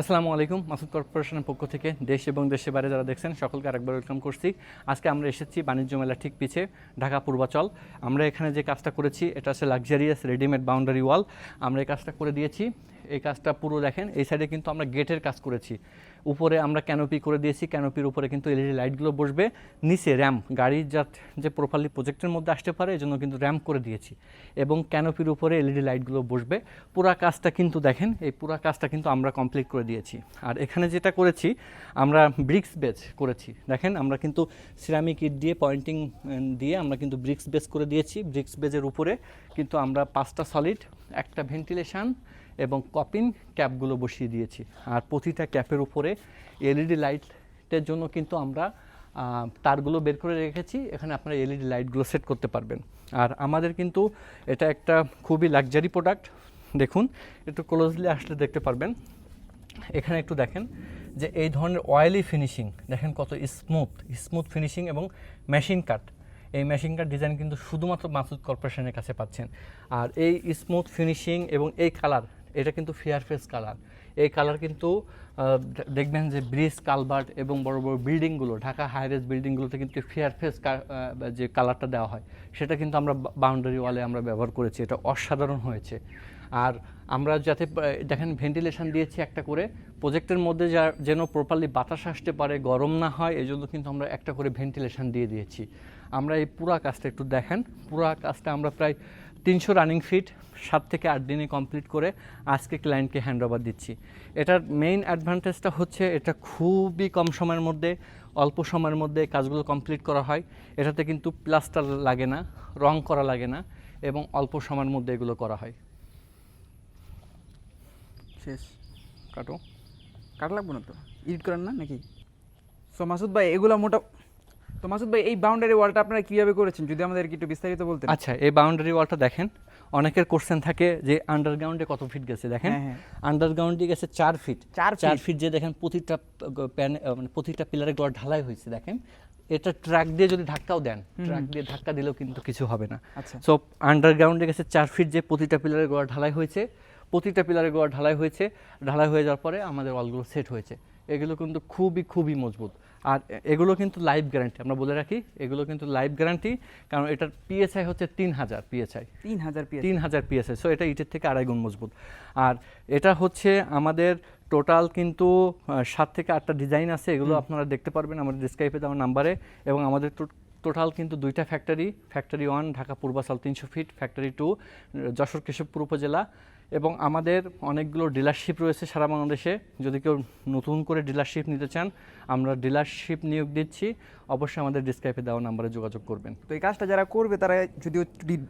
আসসালামু আলাইকুম, মাসুদ কর্পোরেশনের পক্ষ থেকে দেশ এবং দেশের বাইরে যারা দেখছেন, সকলকে আরেকবার ওয়েলকাম করছি। আজকে আমরা এসেছি বাণিজ্য মেলা ঠিক পিছে, ঢাকা পূর্বাচল। আমরা এখানে যে কাজটা করেছি, এটা হচ্ছে লাক্সারিয়াস রেডিমেড বাউন্ডারি ওয়াল আমরা এই কাজটা করে দিয়েছি। এই কাজটা পুরো দেখেন, এই সাইডে কিন্তু আমরা গেটের কাজ করেছি। উপরে আমরা ক্যানোপি করে দিয়েছি ক্যানোপির উপরে কিন্তু এলইডি লাইটগুলো বসবে। নিচে র্যাম গাড়ির যাত, যে প্রপারলি প্রজেক্টের মধ্যে আসতে পারে, এজন্য কিন্তু র্যাম করে দিয়েছি। এবং ক্যানোপির উপরে এলইডি লাইটগুলো বসবে। পুরা কাজটা কিন্তু দেখেন, এই পুরা কাজটা কিন্তু আমরা কমপ্লিট করে দিয়েছি। আর এখানে যেটা করেছি, আমরা ব্রিক্স বেজ করেছি। দেখেন, আমরা কিন্তু সিরামিক ইট দিয়ে পয়েন্টিং দিয়ে আমরা কিন্তু ব্রিক্স বেজ করে দিয়েছি। ব্রিক্স বেজের উপরে কিন্তু আমরা পাঁচটা সলিড একটা ভেন্টিলেশন এবং কপিন ক্যাপগুলো বসিয়ে দিয়েছি। আর প্রতিটা ক্যাপের উপরে এলইডি লাইটের জন্য কিন্তু আমরা তারগুলো বের করে রেখেছি। এখানে আপনারা এলইডি লাইটগুলো সেট করতে পারবেন। আর আমাদের কিন্তু এটা একটা খুবই লাক্সারি প্রোডাক্ট দেখুন, একটু ক্লোজলি আসলে দেখতে পারবেন। এখানে একটু দেখেন যে এই ধরনের অয়েলি ফিনিশিং দেখেন কত স্মুথ স্মুথ ফিনিশিং এবং মেশিন কাট এই মেশিন কাট ডিজাইন কিন্তু শুধুমাত্র মাসুদ কর্পোরেশনের কাছে পাচ্ছেন। আর এই স্মুথ ফিনিশিং এবং এই কালার এটা কিন্তু ফেয়ার ফেস কালার এই কালার কিন্তু দেখবেন যে ব্রিজ কালভার্ট এবং বড় বড় বিল্ডিংগুলো, ঢাকা হাই হাইরেজ বিল্ডিংগুলোতে কিন্তু ফেয়ার ফেস যে কালারটা দেওয়া হয়, সেটা কিন্তু আমরা বাউন্ডারি ওয়ালে আমরা ব্যবহার করেছি, এটা অসাধারণ হয়েছে। আর আমরা যাতে দেখেন ভেন্টিলেশন দিয়েছি একটা করে প্রজেক্টের মধ্যে যা, যেন প্রপারলি বাতাস আসতে পারে, গরম না হয় এই জন্য কিন্তু আমরা একটা করে ভেন্টিলেশন দিয়ে দিয়েছি। আমরা এই পুরা কাজটা একটু দেখেন, পুরা কাজটা আমরা প্রায় তিনশো রানিং ফিট সাত থেকে আট দিনে কমপ্লিট করে আজকে ক্লায়েন্টকে হ্যান্ড ওভার দিচ্ছি। এটার মেইন অ্যাডভান্টেজটা হচ্ছে এটা খুবই কম সময়ের মধ্যে অল্প সময়ের মধ্যে কাজগুলো কমপ্লিট করা হয়। এটাতে কিন্তু প্লাস্টার লাগে না রং করা লাগে না এবং অল্প সময়ের মধ্যে এগুলো করা হয়। শেষ। কাটো। কাট লাগবো না তো? এডিট করেন না নাকি? সো মাসুদ ভাই এগুলো মোটা তো মাসুদ ভাই এই বাউন্ডারি ওয়ালটা আপনারা কীভাবে করেছেন? যদি আমাদেরকে একটু বিস্তারিত বলতেন। আচ্ছা এই বাউন্ডারি ওয়ালটা দেখেন অনেকের কোশ্চেন থাকে যে আন্ডারগ্রাউন্ডে কত ফিট গেছে দেখেন। হ্যাঁ, হ্যাঁ। আন্ডারগ্রাউন্ডে গেছে চার ফিট চার ফিট যে দেখেন প্রতিটা প্যান মানে প্রতিটা পিলারে গড় ঢালাই হয়েছে দেখেন। এটা ট্রাক দিয়ে যদি ধাক্কাও দেন ট্রাক দিয়ে ধাক্কা দিলেও কিন্তু কিছু হবে না। আচ্ছা। সো আন্ডারগ্রাউন্ডে গেছে চার ফিট যে প্রতিটা পিলারের গোড়া ঢালাই হয়েছে প্রতিটা পিলারের গোড়া ঢালাই হয়েছে। ঢালাই হয়ে যাওয়ার পরে আমাদের ওয়ালগুলো সেট হয়েছে। এগুলো কিন্তু খুবই খুবই মজবুত। আর এগুলো কিন্তু লাইভ গ্যারান্টি আমরা বলে রাখি এগুলো কিন্তু লাইভ গ্যারান্টি কারণ এটার পিএসআই হচ্ছে তিন হাজার পিএসআই তিন হাজার তিন হাজার পিএসআই সো এটা ইটের থেকে আড়াই গুণ মজবুত। আর এটা হচ্ছে আমাদের টোটাল কিন্তু সাত থেকে আটটা ডিজাইন আছে এগুলো আপনারা দেখতে পারবেন আমাদের ডিসক্রাইবে দেওয়ার নাম্বারে এবং আমাদের টোটাল কিন্তু দুইটা factory factory one Dhaka Purbachal তিনশো feet factory two Jashore Keshabpur উপজেলা। এবং আমাদের অনেকগুলো ডিলারশিপ রয়েছে সারা বাংলাদেশে। যদি কেউ নতুন করে ডিলারশিপ নিতে চান আমরা ডিলারশিপ নিয়োগ দিচ্ছি। অবশ্যই আমাদের ডিসক্রাইপে দেওয়া নাম্বারে যোগাযোগ করবেন। তো এই কাজটা যারা করবে তারা যদি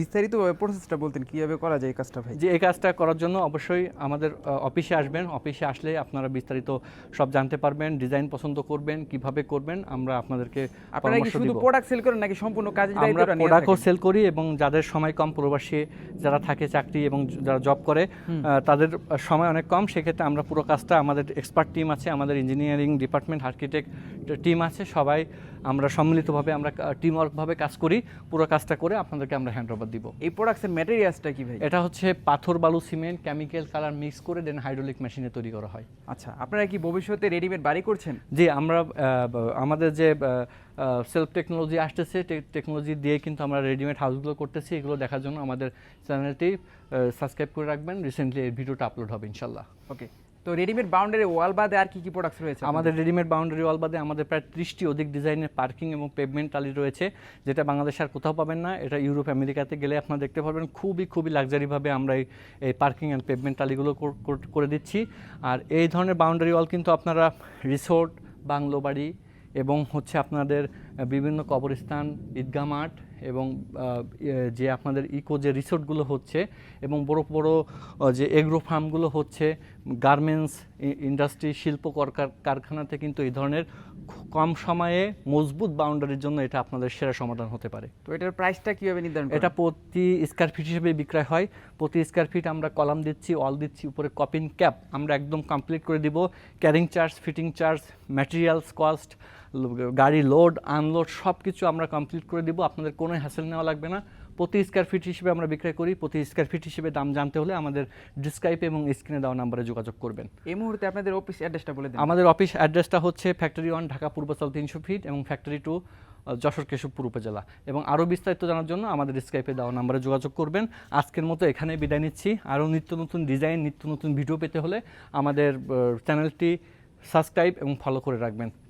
বিস্তারিতভাবে প্রসেসটা বলতেন কীভাবে করা যায় এই কাজটা ভাই? যে এই কাজটা করার জন্য অবশ্যই আমাদের অফিসে আসবেন। অফিসে আসলে আপনারা বিস্তারিত সব জানতে পারবেন ডিজাইন পছন্দ করবেন কীভাবে করবেন আমরা আপনাদেরকে পরামর্শ শুধু প্রোডাক্ট সেল করেন নাকি সম্পূর্ণ কাজের আমরা দায়িত্বটা প্রোডাক্টও সেল করি এবং যাদের সময় কম প্রবাসী যারা থাকে চাকরি এবং যারা জব করে তাদের সময় অনেক কম সেক্ষেত্রে আমরা পুরো কাজটা আমাদের এক্সপার্ট টিম আছে আমাদের ইঞ্জিনিয়ারিং ডিপার্টমেন্ট আর্কিটেক্ট টিম আছে সবাই আমরা সম্মিলিতভাবে আমরা টিম ওয়ার্কভাবে কাজ করি পুরো কাজটা করে আপনাদেরকে আমরা হ্যান্ড ওভার দিব। এই প্রোডাক্টের ম্যাটেরিয়ালসটা কি ভাই? এটা হচ্ছে পাথর বালু সিমেন্ট কেমিক্যাল কালার মিক্স করে দেন হাইড্রোলিক মেশিনে তৈরি করা হয়। আচ্ছা আপনারা কি ভবিষ্যতে রেডিমেড বাড়ি করছেন? জি আমরা আমাদের যে সেলফ টেকনোলজি আসতেছে টেকনোলজি দিয়ে কিন্তু আমরা রেডিমেড হাউসগুলো করতেছি এগুলো দেখার জন্য আমাদের চ্যানেলটি সাবস্ক্রাইব করে রাখবেন। রিসেন্টলি এই ভিডিওটা আপলোড হবে ইনশাল্লাহ ওকে তো রেডিমেড বাউন্ডারি ওয়াল বাদে আর কি কি প্রোডাক্টস রয়েছে আমাদের রেডিমেড বাউন্ডারি ওয়াল বাদে আমাদের প্রায় ত্রিশটি অধিক ডিজাইনের পার্কিং এবং পেভমেন্ট টালি রয়েছে যেটা বাংলাদেশ আর কোথাও পাবেন না। এটা ইউরোপ আমেরিকাতে গেলে আপনারা দেখতে পারবেন খুবই খুবই লাক্সারিভাবে আমরা এই পার্কিং অ্যান্ড পেভমেন্ট টালিগুলো করে দিচ্ছি। আর এই ধরনের বাউন্ডারি ওয়াল কিন্তু আপনারা রিসোর্ট বাংলো বাড়ি এবং হচ্ছে আপনাদের বিভিন্ন কবরস্থান ঈদগাহ মাঠ এবং যে আপনাদের ইকো যে রিসোর্টগুলো হচ্ছে এবং বড় বড় যে এগ্রো ফার্মগুলো হচ্ছে গার্মেন্টস ইন্ডাস্ট্রি শিল্প কর- কারখানাতে কিন্তু এই ধরনের কম সময়ে মজবুত বাউন্ডারির জন্য এটা আপনাদের সেরা সমাধান হতে পারে। তো এটার প্রাইসটা কীভাবে নির্ধারণ এটা প্রতি স্কোয়ার ফিট হিসেবে বিক্রয় হয়। প্রতি স্কোয়ার ফিট আমরা কলাম দিচ্ছি অল দিচ্ছি উপরে কপিং ক্যাপ আমরা একদম কমপ্লিট করে দিব। Carrying charge fitting charge materials cost গাড়ি লোড আনলোড সব কিছু আমরা কমপ্লিট করে দিব। আপনাদের কোনো হ্যাসেল নেওয়া লাগবে না। প্রতি স্কোয়ার ফিট হিসেবে আমরা বিক্রয় করি। প্রতি স্কোয়ার ফিট হিসেবে দাম জানতে হলে আমাদের ডিসক্রাইপে এবং স্ক্রিনে দেওয়া নাম্বারে যোগাযোগ করবেন। এই মুহূর্তে আপনাদের অফিস অ্যাড্রেসটা বলে দিন। আমাদের অফিস অ্যাড্রেসটা হচ্ছে ফ্যাক্টরি ওয়ান ঢাকা পূর্বাচল তিনশো ফিট এবং ফ্যাক্টরি টু যশোর কেশবপুর উপজেলা। এবং আরও বিস্তারিত জানার জন্য আমাদের স্কাইপে দেওয়া নাম্বারে যোগাযোগ করবেন। আজকের মতো এখানে বিদায় নিচ্ছি। আরও নিত্য নতুন ডিজাইন নিত্য নতুন ভিডিও পেতে হলে আমাদের চ্যানেলটি সাবস্ক্রাইব এবং ফলো করে রাখবেন।